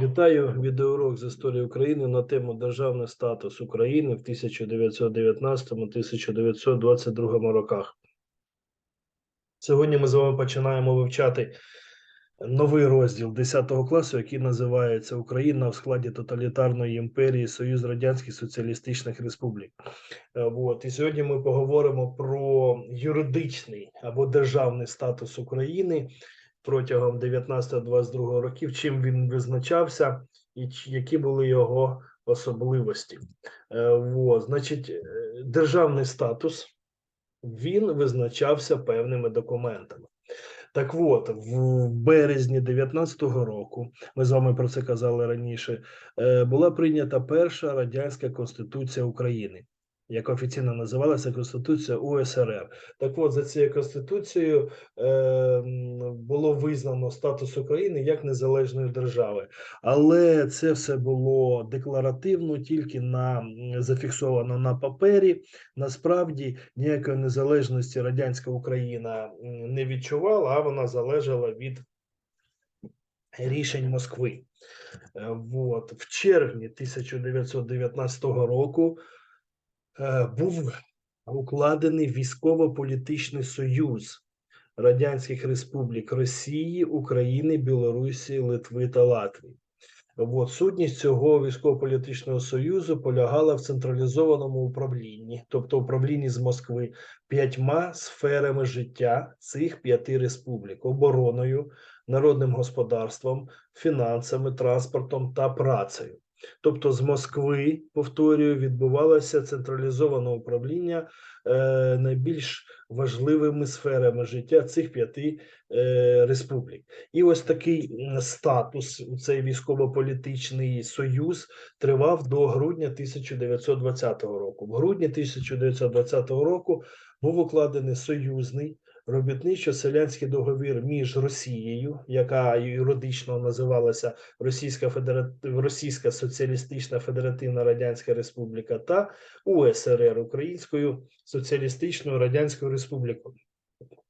Вітаю відеоурок з історії України на тему Державний статус України в 1919-1922 роках. Сьогодні ми з вами починаємо вивчати новий розділ 10 класу, який називається Україна в складі тоталітарної імперії Союз Радянських Соціалістичних Республік. Е, Вот. І сьогодні ми поговоримо про юридичний або державний статус України протягом 19-22 років, чим він визначався і які були його особливості. Е, Вот. Значить, е, державний статус він визначався певними документами. Так от, в березні 19-го року, ми з вами про це казали раніше, е, була прийнята перша радянська конституція України, яка офіційно називалася Конституція УСРР. Так от, за цією конституцією е, було визнано статус України як незалежної держави, але це все було декларативно, тільки на зафіксовано на папері. Насправді ніякої незалежності радянська Україна не відчувала, а вона залежала від рішень Москви. Е, Вот. В червні 1919 року був укладений військово-політичний союз Радянських Республік Росії, України, Білорусі, Литви та Латвії. От сутність цього військово-політичного союзу полягала в централізованому управлінні, тобто управлінні з Москви п'ятьма сферами життя цих п'яти республік: обороною, народним господарством, фінансами, транспортом та працею. Тобто, з Москви, повторюю, відбувалося централізоване управління е, найбільш важливими сферами життя цих п'яти е, республік. І ось такий статус, цей військово-політичний союз тривав до грудня 1920 року. В грудні 1920 року був укладений союзний робітничо-селянський договір між Росією, яка юридично називалася Російська Федера... Російська Соціалістична Федеративна Радянська Республіка та УСРР Українською Соціалістичною Радянською Республікою.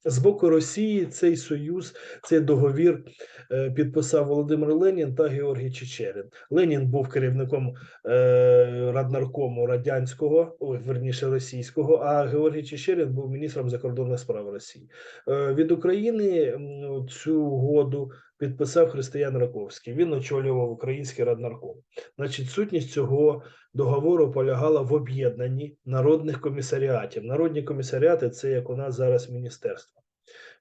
З боку Росії цей союз, цей договір е, підписав Володимир Ленін та Георгій Чечерин. Ленін був керівником е, раднаркому радянського, верніше російського, а Георгій Чечерин був міністром закордонних справ Росії. Е, від України цю угоду підписав Християн Раковський. Він очолював український раднарком. Значить, сутність цього договору полягала в об'єднанні народних комісаріатів. Народні комісаріати це як у нас зараз міністерство.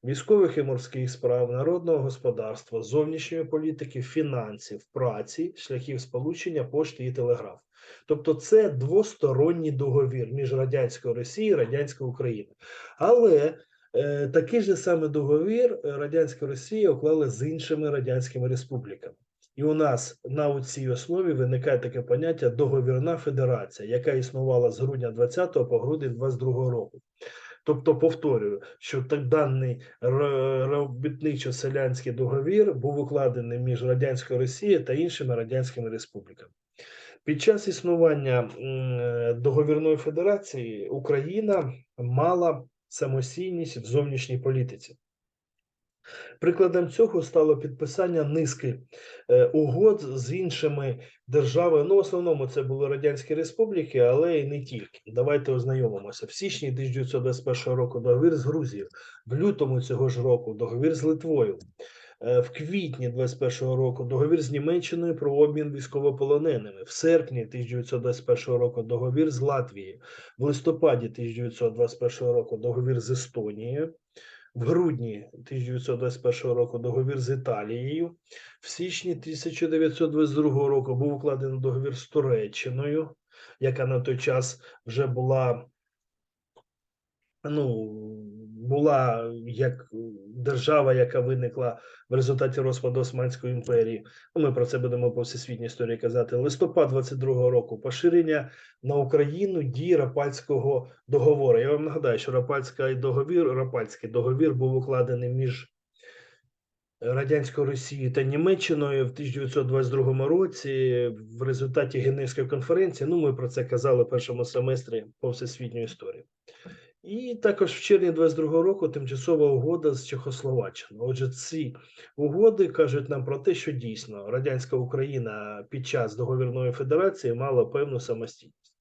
Військових і морських справ, народного господарства, зовнішньої політики, фінансів, праці, шляхів сполучення, пошти і телеграф. Тобто, це двосторонній договір між радянською Росією і радянською Україною. Але е, такий же саме договір радянська Росія уклала з іншими радянськими республіками. І у нас на цій основі виникає таке поняття договірна федерація, яка існувала з грудня 20 по грудень 22 року. Тобто, повторюю, що так даний робітничо-селянський договір був укладений між радянською Росією та іншими радянськими республіками. Під час існування договірної федерації Україна мала самостійність в зовнішній політиці. Прикладом цього стало підписання низки е, угод з іншими державами. Ну, в основному це були радянські республіки, але й не тільки. Давайте ознайомимося. В січні 1921 року договір з Грузією, в лютому цього ж року договір з Литвою. Е, В квітні 21 року договір з Німеччиною про обмін військовополоненими. В серпні 1921 року договір з Латвією. В листопаді 1921 року договір з Естонією. В грудні 1921 року договір з Італією. В січні 1922 року був укладений договір з Туреччиною, яка на той час вже була ну, була як держава, яка виникла в результаті розпаду Османської імперії. Ну, Ми про це будемо по всесвітній історії казати. Листопад 22-го року поширення на Україну дії Рапальського договору. Я вам нагадаю, що Рапальський договір, Рапальський договір був укладений між Радянською Росією та Німеччиною в 1922 році в результаті Геневської конференції. Ну, ми про це казали в першому семестрі по всесвітньої історії. І також в червні 22-го року тимчасова угода з Чехословаччиною. Отже, ці угоди кажуть нам про те, що дійсно радянська Україна під час договірної федерації мала певну самостійність.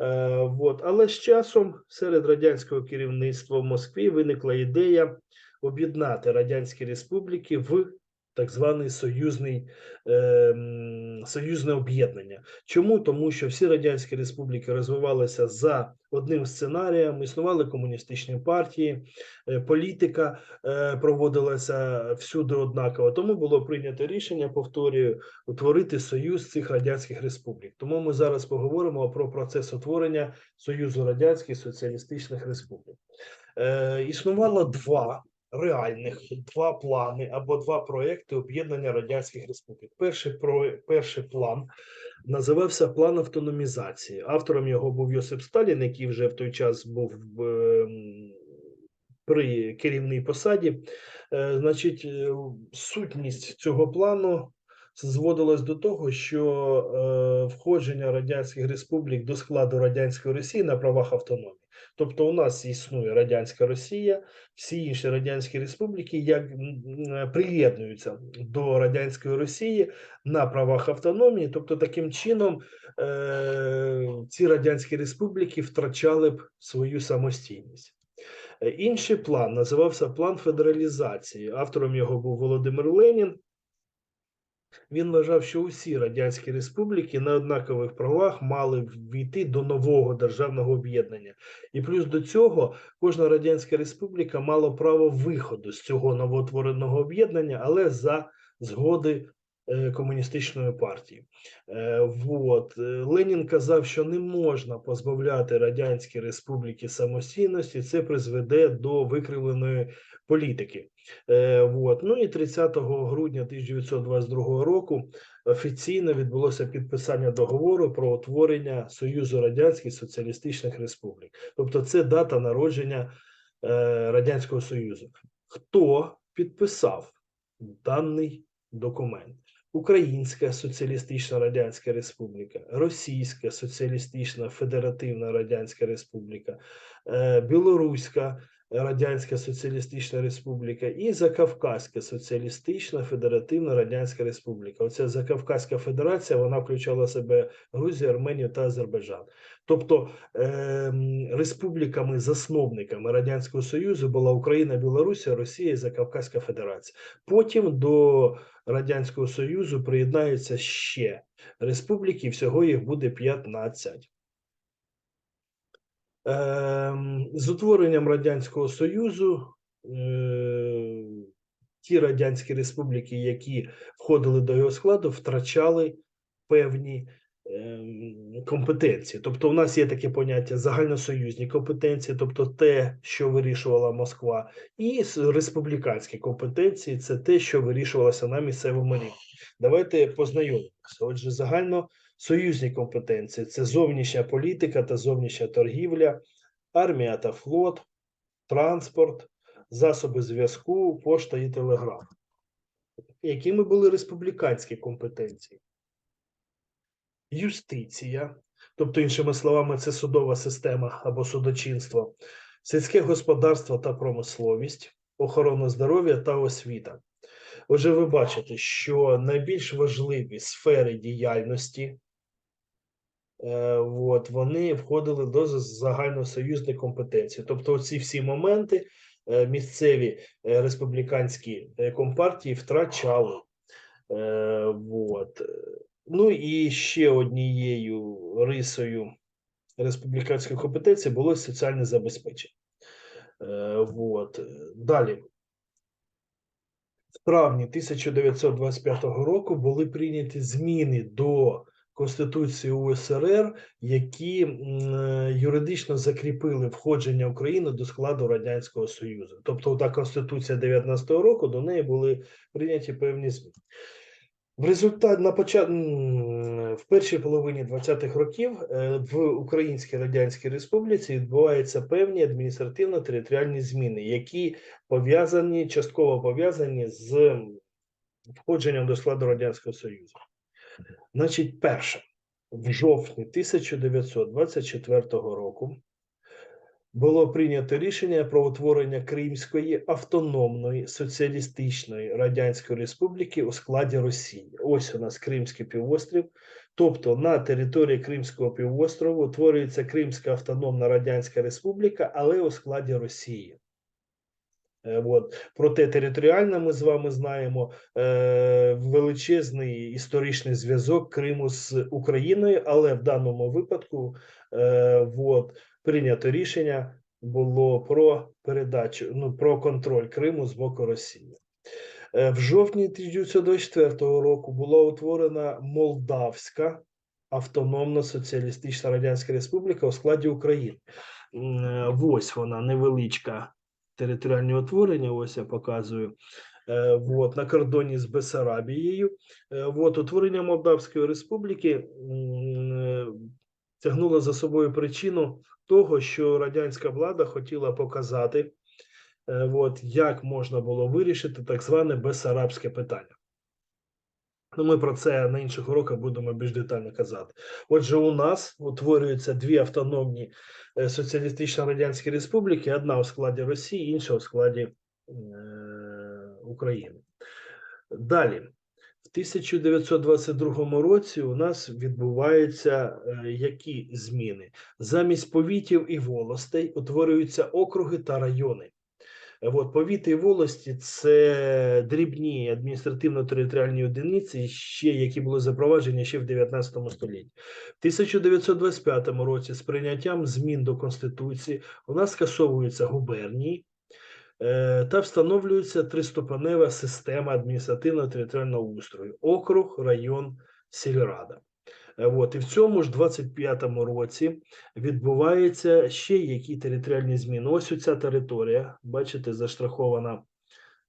Е, вот. Але з часом серед радянського керівництва в Москві виникла ідея об'єднати радянські республіки в так званий союзний е, союзне об'єднання. Чому? Тому що всі радянські республіки розвивалися за одним сценарієм, існували комуністичні партії, е, політика е, проводилася всюди однаково. Тому було прийнято рішення, повторюю, утворити союз цих радянських республік. Тому ми зараз поговоримо про процес утворення Союзу Радянських Соціалістичних Республік. Е, існувало два реальних два плани або два проекти об'єднання радянських республік. Перший про перший план називався план автономізації. Автором його був Йосип Сталін, який вже в той час був ем, при керівній посаді. Е, Значить, е, сутність цього плану зводилась до того, що е, входження радянських республік до складу радянської Росії на правах автономії. Тобто, у нас існує радянська Росія, всі інші радянські республіки як приєднуються до радянської Росії на правах автономії. Тобто, таким чином е, ці радянські республіки втрачали б свою самостійність. Е, Інший план називався план федералізації. Автором його був Володимир Ленін. Він вважав, що усі радянські республіки на однакових правах мали ввійти до нового державного об'єднання. І плюс до цього кожна радянська республіка мала право виходу з цього новоутвореного об'єднання, але за згоди комуністичної партії. Е, Вот. Е, Ленін казав, що не можна позбавляти радянські республіки самостійності, це призведе до викривленої політики. Е, Вот. Ну і 30 грудня 1922 року офіційно відбулося підписання договору про утворення Союзу Радянських Соціалістичних Республік. Тобто, це дата народження е, Радянського Союзу. Хто підписав даний документ? Українська Соціалістична Радянська Республіка, Російська Соціалістична Федеративна Радянська Республіка, е, Білоруська Радянська Соціалістична Республіка і Закавказька Соціалістична Федеративна Радянська Республіка. Оця Закавказька Федерація вона включала в себе Грузію, Арменію та Азербайджан. Тобто ем, республіками-засновниками Радянського Союзу була Україна, Білорусія, Росія і Закавказька Федерація. Потім до Радянського Союзу приєднаються ще республіки, всього їх буде 15. Ем, З утворенням Радянського Союзу е, ті радянські республіки, які входили до його складу, втрачали певні ем, компетенції. Тобто, у нас є таке поняття загальносоюзні компетенції, тобто те, що вирішувала Москва, і республіканські компетенції це те, що вирішувалося на місцевому рівні. Давайте познайомимося. Отже, загально союзні компетенції це зовнішня політика та зовнішня торгівля, армія та флот, транспорт, засоби зв'язку, пошта і телеграф. Якими були республіканські компетенції? Юстиція, тобто, іншими словами, це судова система або судочинство, сільське господарство та промисловість, охорона здоров'я та освіта. Отже, ви бачите, що найбільш важливі сфери діяльності от, вони входили до з- загальносоюзних компетенцій. Тобто, ці всі моменти е, місцеві е, республіканські е, компартії втрачали. Е, от. Ну і ще однією рисою республіканської компетенції було соціальне забезпечення. Е, от. Далі. В травні 1925 року були прийняті зміни до Конституції УСРР, які е, юридично закріпили входження України до складу Радянського Союзу. Тобто, та Конституція 19-го року до неї були прийняті певні зміни. В результаті на почат... в першій половині 20-х років е, в Українській Радянській Республіці відбуваються певні адміністративно-територіальні зміни, які пов'язані частково пов'язані з входженням до складу Радянського Союзу. Значить, перше, в жовтні 1924 року було прийнято рішення про утворення Кримської автономної соціалістичної радянської республіки у складі Росії. Ось у нас Кримський півострів. Тобто на території Кримського півострову утворюється Кримська автономна радянська республіка, але у складі Росії. Е, От. Проте територіально ми з вами знаємо е, величезний історичний зв'язок Криму з Україною, але в даному випадку е, от, прийнято рішення було про передачу, ну про контроль Криму з боку Росії. Е, В жовтні 1924 року була утворена Молдавська Автономна Соціалістична Радянська Республіка у складі України. Е, Ось вона невеличка територіальне утворення. Ось я показую. От, на кордоні з Бесарабією. От, утворення Молдавської республіки е, тягнуло за собою причину того, що радянська влада хотіла показати, е, от, як можна було вирішити так зване Бесарабське питання. Ну, ми про це на інших уроках будемо більш детально казати. Отже, у нас утворюються дві автономні е, соціалістично радянські республіки: одна у складі Росії, інша у складі е, України. Далі, в 1922 році у нас відбуваються е, які зміни? Замість повітів і волостей утворюються округи та райони. От, повіти і волості це дрібні адміністративно-територіальні одиниці, ще які були запроваджені ще в 19 столітті. В 1925 році з прийняттям змін до Конституції у нас скасовуються губернії е, та встановлюється триступенева система адміністративно-територіального устрою: округ, район, сільрада. Е, От, і в цьому ж 25-му році відбуваються ще які територіальні зміни. Ось ця територія, бачите, заштрахована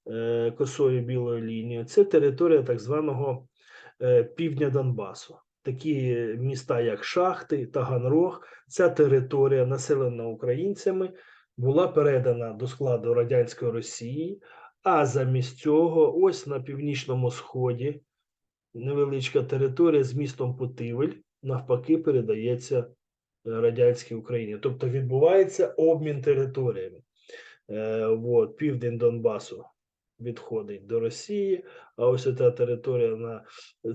е, косою білою лінією. Це територія так званого е, півдня Донбасу. Такі міста, як Шахти, Таганрог, ця територія, населена українцями, була передана до складу радянської Росії. А замість цього, ось на північному сході, невеличка територія з містом Путивль навпаки передається е, радянській Україні. Тобто відбувається обмін територіями. Е, от, південь Донбасу відходить до Росії, а ось ця територія на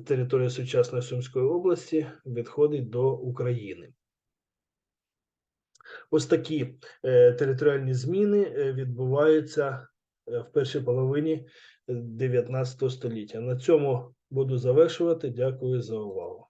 території сучасної Сумської області відходить до України. Ось такі е, територіальні зміни е, відбуваються е, в першій половині 19 століття. На цьому буду завершувати. Дякую за увагу.